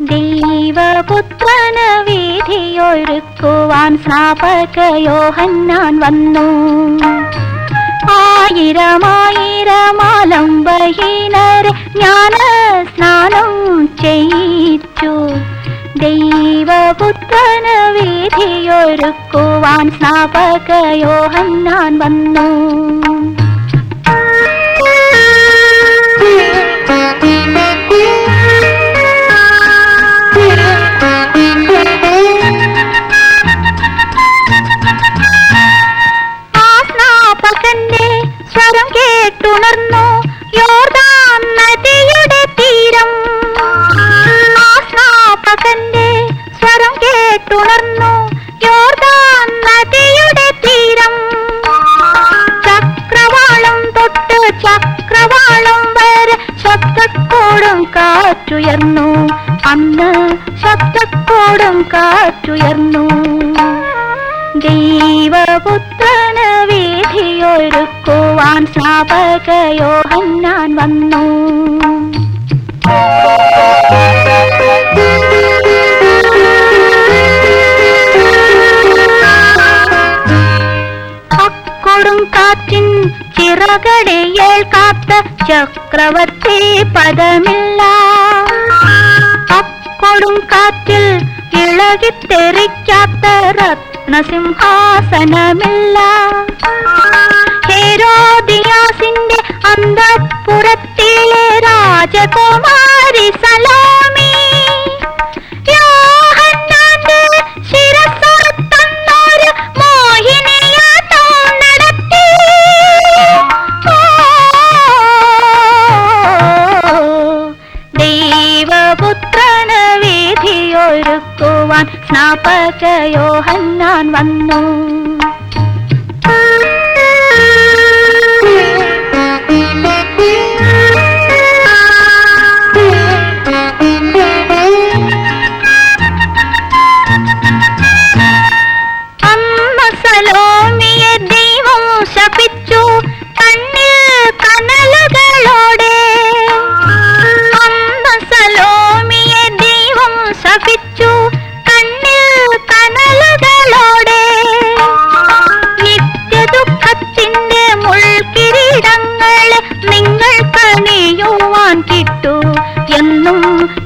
ദൈവപുത്രന വീതിയൊരുക്കുവാൻ സ്നാപക യോഹന്നാൻ വന്നു ആയിരമായിരമാലം ബഹീനരെ ജ്ഞാന സ്നാനം ചെയ്യിച്ചു. ദൈവപുത്രന വീതിയൊരുക്കുവാൻ സ്നാപക യോഹന്നാൻ വന്നു കേട്ടുണർന്നു യോർദാൻ നദിയുടെ തീരം. സ്നാപകന്റെ സ്വരം കേട്ടുണർന്നു. യോർദാൻ നദിയുടെ തീരം. ചക്രവാളം തൊട്ട് ചക്രവാളം വരെ ശബ്ദത്തോടും കാറ്റുയർന്നു. അന്ന് ശബ്ദത്തോടും കാറ്റുയർന്നു. ദൈവപുത്രന വീതിയൊരുക്കുവാൻ സ്നാപകയോഹന്നാൻ വന്നു. അക്കൊടും കാറ്റിൻ ചിറകടിയേൽ കാത്ത ചക്രവർത്തി പദമില്ല. അക്കൊടും കാറ്റിൽ ഇളകിത്തെറിക്കാത്ത രത്നസിംഹാസനമില്ല. ഹേരോദിയാസിന്റെ അന്തപ്പുറത്തിലെ രാജകുമാരി സലോമി. സ്നാപകയോഹന്നാൻ വന്നു. കിട്ടു. എന്നും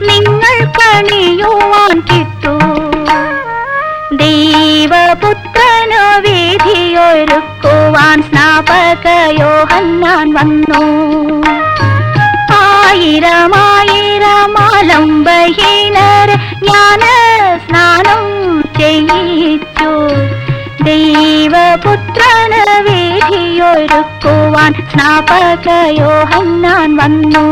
നിങ്ങൾ കണിയുവാൻ കിട്ടു. ദൈവപുത്രനോ വീതിയൊരുക്കുവാൻ സ്നാപകയോഹന്നാൻ വന്നു. ആയിരമായിരമാലംബഹീനരെ ജ്ഞാന സ്നാനം ചെയ്യിച്ചു. ദൈവപുത്രന വീതിയൊരുക്കുവാൻ ഞാൻ വന്നു.